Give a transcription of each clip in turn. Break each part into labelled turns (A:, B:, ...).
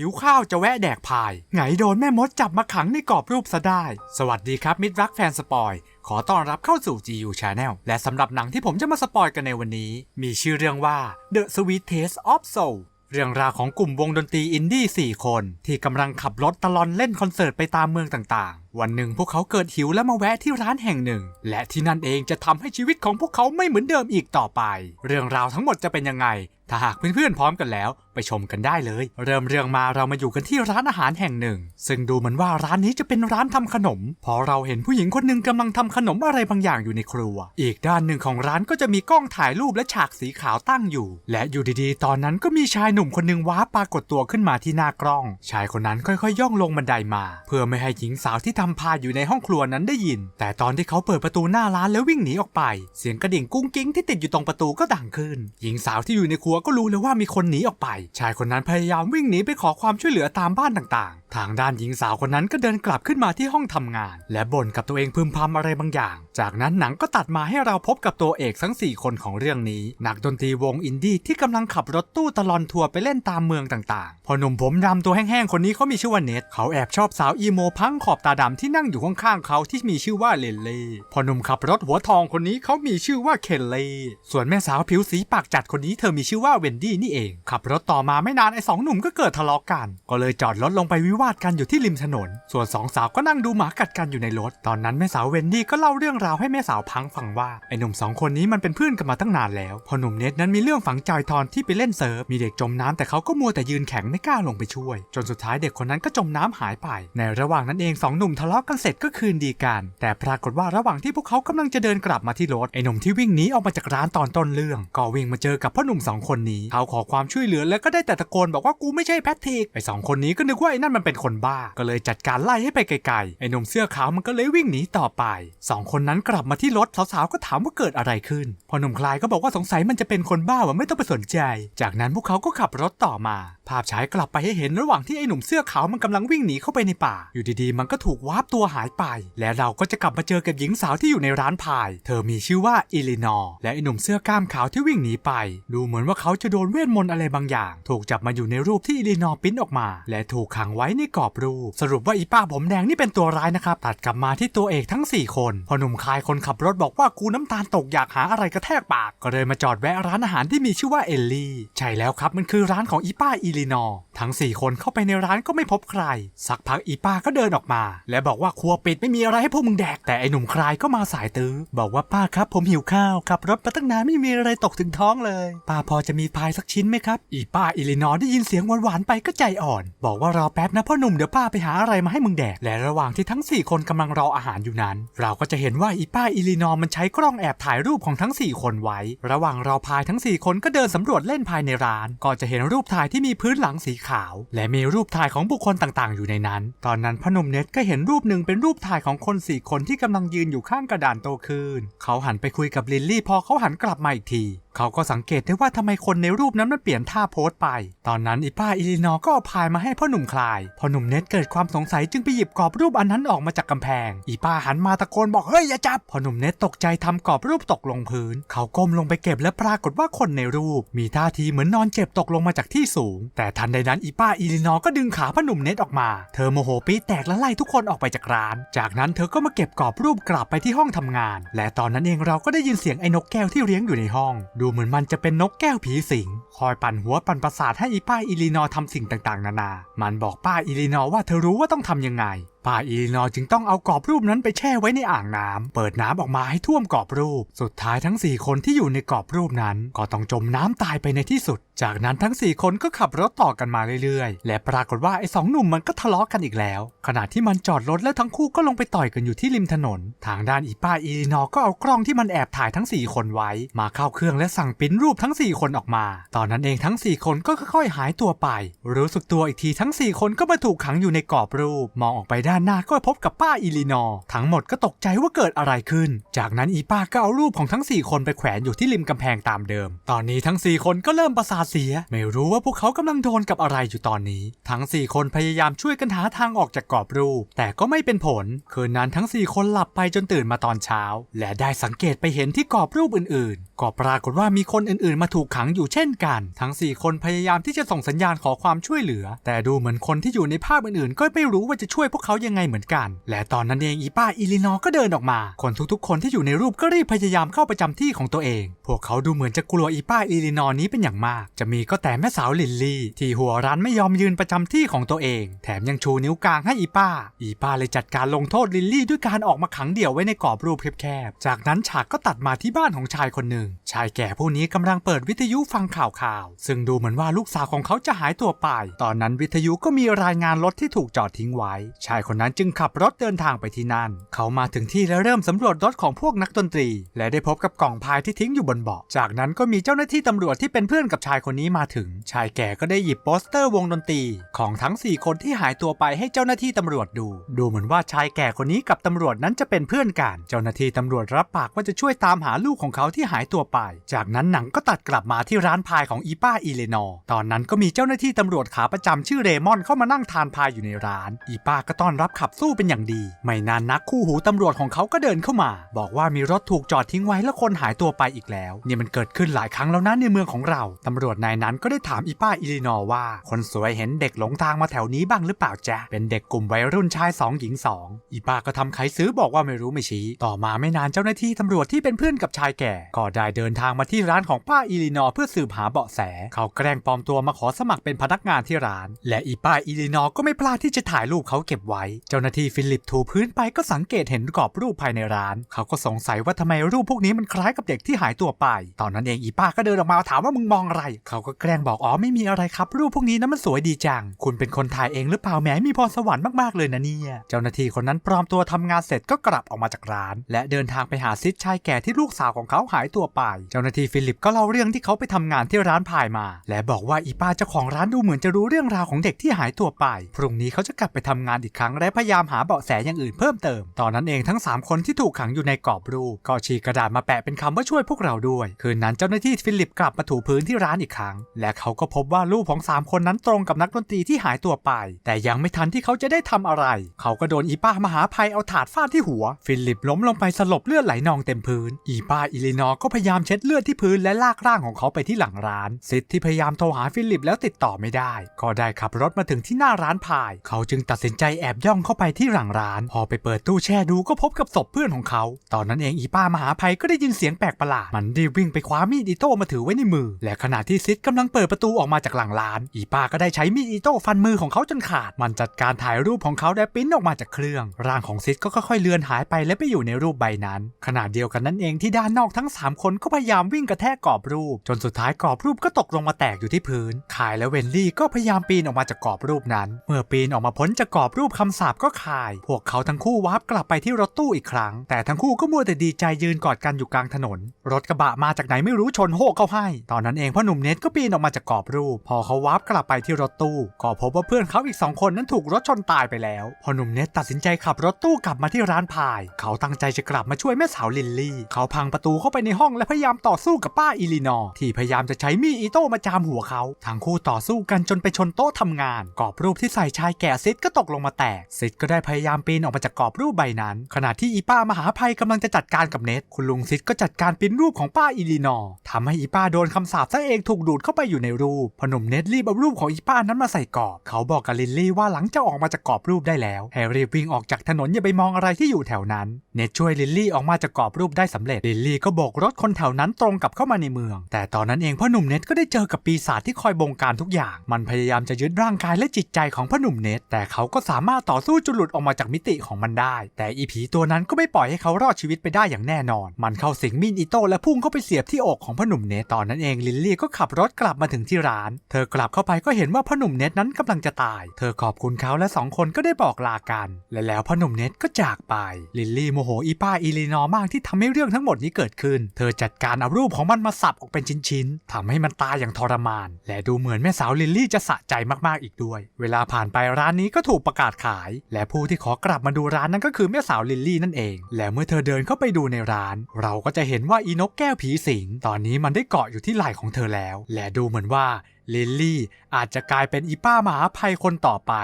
A: หิวข้าวจะแวะแดกพาย ไงโดนแม่มดจับมาขังในกรอบรูปซะได้ สวัสดีครับ มิตรรักแฟนสปอย ขอต้อนรับเข้าสู่ GU Channel และสำหรับหนังที่ผมจะมาสปอยกันในวันนี้ มีชื่อเรื่องว่า The Sweet Taste of Soul เรื่องราวของกลุ่มวงดนตรีอินดี้4คน ที่กำลังขับรถตะลอนเล่นคอนเสิร์ตไปตามเมืองต่าง วันหนึ่งพวกเขาเกิดหิวและมาแวะที่ร้านแห่งหนึ่ง และที่นั่นเองจะทำให้ชีวิตของพวกเขาไม่เหมือนเดิมอีกต่อไป เรื่องราวทั้งหมดจะเป็นยังไง ถ้าหากเพื่อนๆพร้อมกันแล้ว ไปชมกันได้เลย เริ่มเรื่องมาเรามาอยู่กันที่ร้านอาหารแห่งหนึ่ง ซึ่งดูเหมือนว่าร้านนี้จะเป็นร้านทำขนมเพอเราเห็นผู้หญิงคนหนึ่งกำลังทำขนมอะไรบางอย่างอยู่ในครัว อีกด้านหนึ่งของร้านก็จะมีกล้องถ่ายรูปและฉากสีขาวตั้งอยู่ และอยู่ดีๆ ตอนนั้นก็มีชายหนุ่มคนหนึ่งว้าปรากฏตัวขึ้นมาที่หน้ากล้อง ชายคนนั้นค่อยๆ ย่องลงบันไดมา เพื่อไม่ให้หญิงสาวที่ทำพายอยู่ในห้องครัวนั้นได้ยิน แต่ตอนที่เขาเปิดประตูหน้าร้านแล้ววิ่งหนีออกไป เสียงกระดิ่งกุ้งกิ้งที่ติดอยู่ตรงประตูก็ดังขึ้น หญิงสาวที่อยู่ในครัวก็รู้เลยว่ามีคนหนีออกไป ชายคนนั้นพยายามวิ่งหนีไปขอความช่วยเหลือตามบ้านต่างๆ ทางด้านหญิงสาวคนนั้นก็เดินกลับขึ้นมาที่ห้องทำงาน และบ่นกับตัวเองพึมพำอะไรบางอย่าง จากนั้นหนังก็ตัดมาให้เราพบกับตัวเอกทั้ง 4 คนของเรื่องนี้ นักดนตรีวงอินดี้ที่กำลังขับรถตู้ตลอนทัวร์ไปเล่นตามเมืองต่างๆ พอหนุ่มผมดำตัวแห้งๆ คนนี้เขามีชื่อว่าเนทเขาแอบชอบสาวอีโมพังขอบตาดำที่นั่งอยู่ข้างๆเขาที่มีชื่อว่าเลนเล่พอหนุ่มขับรถหัวทองคนนี้เขามีชื่อว่าเคนเล่ส่วนแม่สาวผิวสีปากจัดคนนี้เธอมีชื่อว่าเวนดี้นี่เอง ขับรถต่อมาไม่นานไอ้สองหนุ่มก็เกิดทะเลาะกัน ก็เลยจอดรถลงไปวิวาทกันอยู่ที่ริมถนน ส่วนสองสาวก็นั่งดูหมากัดกันอยู่ในรถ ตอนนั้นแม่สาวเวนดี้ก็เล่าเรื่องราวให้แม่สาวพังฟังว่าไอ้หนุ่มสองคนนี้มันเป็นเพื่อนกันมาตั้งนานแล้ว พอหนุ่มเน็ตนั้นมีเรื่องฝังใจตอนที่ไปเล่นเซิร์ฟมีเด็กจมน้ำแต่เขาก็มัวแต่ยืนแข็งไม่กล้าลงไปช่วย จนสุดท้ายเด็กคนนั้นก็จมน้ำหายไป ในระหว่างนั้นเองสองหนุ่มทะเลาะกันเสร็จก็คืนดีกัน แต่ปรากฏว่าระหว่างที่พวกเขากำลังจะเดินกลับมาที่รถไอ้หนุ่มที่วิ่งหนีออกมาจากร้านตอนต้นเรื่อง ก็วิ่งมาเจอกับพ่อหนุ่มสองคนนี้เขาขอความช่วยเหลือแล้วก็ได้แต่ตะโกนบอกว่ากูไม่ใช่แพทริกไอ้สองคนนี้ก็นึกว่าไอ้นั่นมันเป็นคนบ้า ก็เลยจัดการไล่ให้ไปไกลๆไอ้หนุ่มเสื้อขาวมันก็เลยวิ่งหนีต่อไปสองคนนั้นกลับมาที่รถสาวๆก็ถามว่าเกิดอะไรขึ้น พอหนุ่มคลายก็บอกว่าสงสัยมันจะเป็นคนบ้าว่าไม่ต้องไปสนใจ จากนั้นพวกเขาก็ขับรถต่อมา ภาพฉายกลับไปให้เห็นระหว่างที่ไอ้หนุ่มเสื้อขาวมันกำลังวิ่งหนีเข้าไปในป่า อยู่ดีๆ มันก็ถูกวาร์ปตัวหายไป และเราก็จะกลับมาเจอกับหญิงสาวที่อยู่ในร้านพาย เธอมีชื่อว่าอิลินอร์และไอ้หนุ่มเสื้อกล้ามขาวที่วิ่งหนีไป ดูเหมือนว่าเขาจะโดนเวทมนต์อะไรบางอย่าง ถูกจับมาอยู่ในรูปที่อิลินอร์ปิ้นออกมา และถูกขังไว้ในกรอบรูป สรุปว่าอีป้าผมแดงนี่เป็นตัวร้ายนะครับตัดกลับมาที่ตัวเอกทั้ง 4 คนพอหนุ่มคายคนขับรถบอกว่ากูน้ำตาลตกอยากหาอะไรกระแทกปาก ก็เลยมาจอดแวะร้านอาหารที่มีชื่อว่าเอลลี่ ใช่แล้วครับมันคือร้านของอีป้าอิลินอร์ทั้ง 4 คนเข้าไปในร้านก็ไม่พบใคร สักพักอีป้าก็เดินออกมา และบอกว่าครัวปิดไม่มีอะไรให้พวกมึงแดก แต่ไอหนุ่มคลายก็มาสายตื้อ บอกว่าป้าครับผมหิวข้าวขับรถมาตั้งนานไม่มีอะไรตกถึงท้องเลย ป้าพอจะมีพายสักชิ้นไหมครับอีป้าอิลินอร์ได้ยินเสียงหวานๆไปก็ใจอ่อน บอกว่ารอแป๊บนะพ่อหนุ่มเดี๋ยวป้าไปหาอะไรมาให้มึงแดกและระหว่างที่ทั้ง 4 คนกำลังรออาหารอยู่นั้น เราก็จะเห็นว่าอีป้าอิลินอมมันใช้กล้องแอบถ่ายรูปของทั้ง 4 คนไว้ ระหว่างรอพายทั้ง 4 คนก็เดินสำรวจเล่นภายในร้าน ก็จะเห็นรูปถ่ายที่มีพื้นหลังสีขาว และมีรูปถ่ายของบุคคลต่างๆ อยู่ในนั้น ตอนนั้นพนมเน็ตก็เห็นรูปหนึ่งเป็นรูปถ่ายของคนสี่คนที่กำลังยืนอยู่ข้างกระดานโตคืน เขาหันไปคุยกับลิลลี่พอเขาหันกลับมาอีกที เขาก็สังเกตได้ว่าทำไมคนในรูปนั้นมันเปลี่ยนท่าโพสไป ตอนนั้นอีป้าอิลินอก็เอาพายมาให้พ่อหนุ่มคลาย พ่อหนุ่มเน็ตเกิดความสงสัยจึงไปหยิบกรอบรูปอันนั้นออกมาจากกำแพง อีป้าหันมาตะโกนบอกเฮ้ยอย่าจับ พ่อหนุ่มเน็ตตกใจทำกรอบรูปตกลงพื้น เขาก้มลงไปเก็บและปรากฏว่าคนในรูป มีท่าทีเหมือนนอนเจ็บตกลงมาจากที่สูง แต่ทันใดนั้นอีป้าอิลินอก็ดึงขาพ่อหนุ่มเน็ตออกมา เธอโมโหปี๊แตกและไล่ทุกคนออกไปจากร้าน จากนั้นเธอก็มาเก็บกรอบรูปกลับไปที่ห้องทำงาน และตอนนั้นเองเราก็ได้ยินเสียงไอ้นกแก้วที่เลี้ยงอยู่ในห้องดููเหมือนมันจะเป็นนกแก้วผีสิง คอยปั่นหัวปั่นประสาทให้อีป้าอิลินอร์ทำสิ่งต่างๆ นานา มันบอกป้าอิลินอร์ว่าเธอรู้ว่าต้องทำยังไง ป้าอิลินอร์จึงต้องเอากรอบรูปนั้นไปแช่ไว้ในอ่างน้ำเปิดน้ำออกมาให้ท่วมกรอบรูป สุดท้ายทั้ง 4 คนที่อยู่ในกรอบรูปนั้น ก็ต้องจมน้ำตายไปในที่สุด จากนั้นทั้ง 4 คนก็ขับรถต่อกันมาเรื่อยๆ และปรากฏว่าไอ้สองหนุ่มมันก็ทะเลาะกันอีกแล้ว ขณะที่มันจอดรถแล้วทั้งคู่ก็ลงไปต่อยกันอยู่ที่ริมถนน ทางด้านอีป้าอิลินอร์ก็เอากล้องที่มันแอบถ่ายทั้ง 4 คนไว้ มาเข้าเครื่องและสั่งปิ้นรูปทั้ง 4 คนออกมา ตอนนั้นเองทั้ง 4 คนก็ค่อยๆหายตัวไป รู้สึกตัวอีกทีทั้ง 4 คนก็มาถูกขังอยู่ในกรอบรูป มองออกไปด้านนาก็พบกับป้าอิลินอร์ทั้งหมดก็ตกใจว่าเกิดอะไรขึ้น จากนั้นอีป้าก็เอารูปของทั้ง 4 คนไปแขวนอยู่ที่ริมกำแพงตามเดิม ตอนนี้ทั้ง 4 คนก็เริ่มประสาทเสีย ไม่รู้ว่าพวกเขากำลังโดนกับอะไรอยู่ตอนนี้ ทั้ง 4 คนพยายามช่วยกันหาทางออกจากกรอบรูป แต่ก็ไม่เป็นผล คืนนั้นทั้ง 4 คนหลับไปจนตื่นมาตอนเช้า และได้สังเกตไปเห็นที่กรอบรูปอื่นๆ ก็ปรากฏว่ามีคนอื่นๆ มาถูกขังอยู่เช่นกัน ทั้ง 4 คนพยายามที่จะส่งสัญญาณขอความช่วยเหลือ แต่ดูเหมือนคนที่อยู่ในภาพอื่นๆ ก็ไม่รู้ว่าจะช่วยพวกเขายังไงเหมือนกัน และตอนนั้นเองอีป้าอิลินอร์ก็เดินออกมา คนทุกๆ คนที่อยู่ในรูปก็รีบพยายามเข้าประจำที่ของตัวเอง พวกเขาดูเหมือนจะกลัวอีป้าอิลินอร์นี้เป็นอย่างมาก จะมีก็แต่แม่สาวลินลี่ที่หัวร้านไม่ยอมยืนประจำที่ของตัวเอง แถมยังชูนิ้วกลางให้อีป้า อีป้าเลยจัดการลงโทษลินลี่ด้วยการออกมาขังเดี่ยวไว้ในกรอบรูปแคบๆ จากนั้นฉากก็ตัดมาที่บ้านของชายคนหนึ่ง ชายแก่ผู้นี้กำลังเปิดวิทยุฟังข่าวข่าวๆซึ่งดูเหมือนว่าลูกสาวของเขาจะหายตัวไป ตอนนั้นวิทยุก็มีรายงานรถที่ถูกจอดทิ้งไว้ ชายคนนั้นจึงขับรถเดินทางไปที่นั่น เขามาถึงที่และเริ่มสำรวจรถของพวกนักดนตรี และได้พบกับกล่องพายที่ทิ้งอยู่บนเบาะ จากนั้นก็มีเจ้าหน้าที่ตำรวจที่เป็นเพื่อนกับชายคนนี้มาถึง ชายแก่ก็ได้หยิบโปสเตอร์วงดนตรี ของทั้ง 4 คนที่หายตัวไปให้เจ้าหน้าที่ตำรวจดู ดูเหมือนว่าชายแก่คนนี้กับตำรวจนั้นจะเป็นเพื่อนกัน เจ้าหน้าที่ตำรวจรับปากว่าจะช่วยตามหาลูกของเขาที่หายตัวไป จากนั้นหนังก็ตัดกลับมาที่ร้านพายของอีป้าอีเลนอร์ตอนนั้นก็มีเจ้าหน้าที่ตำรวจขาประจำชื่อเรมอนเข้ามานั่งทานพายอยู่ในร้าน อีป้าก็ต้อนรับขับสู้เป็นอย่างดี ไม่นานนักคู่หูตำรวจของเขาก็เดินเข้ามา บอกว่ามีรถถูกจอดทิ้งไว้แล้วคนหายตัวไปอีกแล้วนี่มันเกิดขึ้นหลายครั้งแล้วนะในเมืองของเรา ตำรวจนายนั้นก็ได้ถามอีป้าอีลีนอร์ว่า คนสวยเห็นเด็กหลงทางมาแถวนี้บ้างหรือเปล่าจ๊ะเป็นเด็กกลุ่มวัยรุ่นชายสองหญิงสองอีป้าก็ทำไขซื้อบอกว่าไม่รู้ไม่ชี้ ต่อมาไม่นานเจ้าหน้าที่ตำรวจที่เป็นเพื่อนกับชายแก่ ก็ได้เดินทางมาที่ร้านของป้าอีลีนอร์เพื่อสืบหาเบาะแส เขาแกล้งปลอมตัวมาขอสมัครเป็นพนักงานที่ร้าน และอีป้าอีลีนอก็ไม่พลาดที่จะถ่ายรูปเขาเก็บไว้เจ้าหน้าที่ฟิลิปถูพื้นไปก็สังเกตเห็นกรอบรูปภายในร้าน เขาก็สงสัยว่าทำไมรูปพวกนี้มันคล้ายกับเด็กที่หายตัวไป ตอนนั้นเองอีป้าก็เดินออกมาถามว่ามึงมองอะไร เขาก็แกล้งบอกอ๋อไม่มีอะไรครับ รูปพวกนี้นะมันสวยดีจัง คุณเป็นคนถ่ายเองหรือเปล่าแหมมีพรสวรรค์มากๆเลยนะเนี่ย เจ้าหน้าที่คนนั้นปลอมตัวทำงานเสร็จก็กลับออกมาจากร้าน และเดินทางไปหาซิดชายแก่ที่ลูกสาวของเขาหายตัวไป เจ้าหน้าที่ฟิลิปก็เล่าเรื่องที่เขาไปทำงานที่ร้านพายมา และบอกว่าอีป้าเจ้าของร้านดูเหมือนจะรู้เรื่องราวของเด็กที่หายตัวไป พรุ่งนี้เขาจะกลับไปทำงานอีกครั้งและพยายามหาเบาะแสอย่างอื่นเพิ่มเติม ตอนนั้นเองทั้ง 3 คนที่ถูกขังอยู่ในกรอบรูปก็ฉีกกระดาษมาแปะเป็นคำว่าช่วยพวกเราด้วย คืนนั้นเจ้าหน้าที่ฟิลิปกลับมาถูพื้นที่ร้านอีกครั้ง และเขาก็พบว่ารูปของ 3 คนนั้นตรงกับนักดนตรีที่หายตัวไป แต่ยังไม่ทันที่เขาจะได้ทำอะไร เขาก็โดนอีป้ามหาภัยเอาถาดฟาดที่หัว ฟิลิปล้มลงไปสลบเลือดไหลนองเต็มพื้น อีป้าอิลินอร์ก็พยายามเช็ดเลือดที่พื้นและลากร่างของเขาไปที่หลังร้านซิดที่พยายามโทรหาฟิลิปแล้วติดต่อไม่ได้ ก็ได้ขับรถมาถึงที่หน้าร้านพาย เขาจึงตัดสินใจแอบย่องเข้าไปที่หลังร้าน พอไปเปิดตู้แช่ดูก็พบกับศพเพื่อนของเขา ตอนนั้นเองอีป้ามหาภัยก็ได้ยินเสียงแปลกประหลาด มันรีบวิ่งไปคว้ามีดอิโต้มาถือไว้ในมือ และขณะที่ซิดกำลังเปิดประตูออกมาจากหลังร้าน อีป้าก็ได้ใช้มีดอิโต้ฟันมือของเขาจนขาด มันจัดการถ่ายรูปของเขาและปิ้นออกมาจากเครื่อง ร่างของซิดก็ค่อยๆเลือนหายไปและไปอยู่ในรูปใบนั้น ขณะเดียวกันนั่นเองที่ด้านนอกทั้ง 3 คนก็พยายามวิ่งกระแทกกรอบรูป จนสุดท้ายกรอบรูปก็ตกลงมาแตกอยู่ที่พื้น คายและเวนลี่ก็พยายามปีนออกมาจากกรอบรูปนั้น เมื่อปีนออกมาพ้นจากกรอบรูปคำสาปก็คาย พวกเขาทั้งคู่วาร์ปกลับไปที่รถตู้อีกครั้ง แต่ทั้งคู่ก็มัวแต่ดีใจยืนกอดกันอยู่กลางถนน รถกระบะมาจากไหนไม่รู้ชนโฮกเข้าให้ ตอนนั้นเองพ่อหนุ่มเน็ตก็ปีนออกมาจากกรอบรูป พอเขาวาร์ปกลับไปที่รถตู้ ก็พบว่าเพื่อนเขาอีกสองคนนั้นถูกรถชนตายไปแล้ว พ่อหนุ่มเน็ตตัดสินใจขับรถตู้กลับมาที่ร้านพาย เขาตั้งใจจะกลับมาช่วยแม่สาวลินลี่ เขาพังประตูเข้าไปในห้องและพยายามต่อสู้กับป้าอิลินอที่พยายามจะใช้มีดอิโต้มาจามหัวเขา ทั้งคู่ต่อสู้กันจนไปชนโต๊ะทำงาน กรอบรูปที่ใส่ชายแก่ซิดก็ตกลงมาแตกซิดก็ได้พยายามปีนออกมาจากกรอบรูปใบนั้น ขณะที่อีป้ามหาภัยกำลังจะจัดการกับเน็ตคุณลุงซิดก็จัดการปริ้นรูปของป้าอิลินอร์ทำให้อีป้าโดนคำสาปซะเองถูกดูดเข้าไปอยู่ในรูปพนุ่มเน็ตรีบเอารูปของอีป้านั้นมาใส่กรอบ เขาบอกกับลินลี่ว่าหลังจะออกมาจากกรอบรูปได้แล้วให้รีบวิ่งออกจากถนนอย่าไปมองอะไรที่อยู่แถวนั้นเน็ตช่วยลินลี่ออกมาจากกรอบรูปได้สำเร็จลินลี่ก็โบกรถคนแถวนั้นตรงกลับเข้ามาในเมือง แต่ตอนนั้นเองพ่อหนุ่มเน็ตก็ได้เจอกับปีศาจที่คอยบงการทุกอย่าง มันพยายามจะยึดร่างกายและจิตใจของพ่อหนุ่มเน็ตแต่เขาก็สามารถต่อสู้จนหลุดออกมาจากมิติของมันได้ แต่อีผีตัวนั้นก็ไม่ปล่อยให้เขารอดชีวิตไปได้อย่างแน่นอน มันเข้าสิงมีดอิโต้และพุ่งเข้าไปเสียบที่อกของพ่อหนุ่มเน็ตตอนนั้นเองลินลี่ก็ขับรถกลับมาถึงที่ร้าน เธอกลับเข้าไปก็เห็นว่าพ่อหนุ่มเน็ตนั้นกำลังจะตาย เธอขอบคุณเขาและสองคนก็ได้บอกลากัน และแล้วพ่อหนุ่มเน็ตก็จากไป ลินลี่โมโหอีป้าอีลีนอมากที่ทำให้เรื่องทั้งหมดนี้เกิดขึ้น เธอจัดการเอารูปของมันมาสับออกเป็นชิ้นๆทำให้มันตายอย่างทรมาน และดูเหมือนแม่สาวลินลี่จะสะใจมากๆอีกด้วย เวลาผ่านไปร้านนี้ก็ถูกประกาศขายาย และผู้ที่ขอกลับมาดูร้านนั้นก็คือแม่สาวลิลลี่นั่นเอง และเมื่อเธอเดินเข้าไปดูในร้าน เราก็จะเห็นว่าอีนกแก้วผีสิง ตอนนี้มันได้เกาะอยู่ที่ไหล่ของเธอแล้ว และดูเหมือนว่าลิลลี่อาจจะกลายเป็นอีป้ามหาภัยคนต่อไป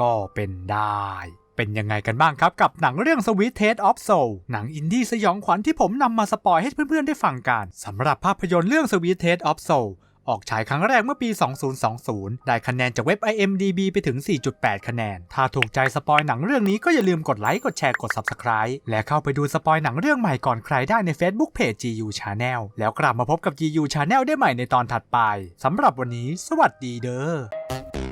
A: ก็เป็นได้เป็นยังไงกันบ้างครับกับหนังเรื่อง Sweet Taste of Soul หนังอินดี้สยองขวัญที่ผมนำมาสปอยให้เพื่อนๆได้ฟังกันสำหรับภาพยนตร์เรื่อง Sweet Taste of Soul ออกฉายครั้งแรกเมื่อปี 2020 ได้คะแนนจากเว็บ IMDB ไปถึง 4.8 คะแนน ถ้าถูกใจสปอยหนังเรื่องนี้ก็อย่าลืมกดไลค์ กดแชร์ กด Subscribe และเข้าไปดูสปอยหนังเรื่องใหม่ก่อนใครได้ใน Facebook Page GU Channel แล้วกลับมาพบกับ GU Channel ได้ใหม่ในตอนถัดไป สำหรับวันนี้ สวัสดีเด้อ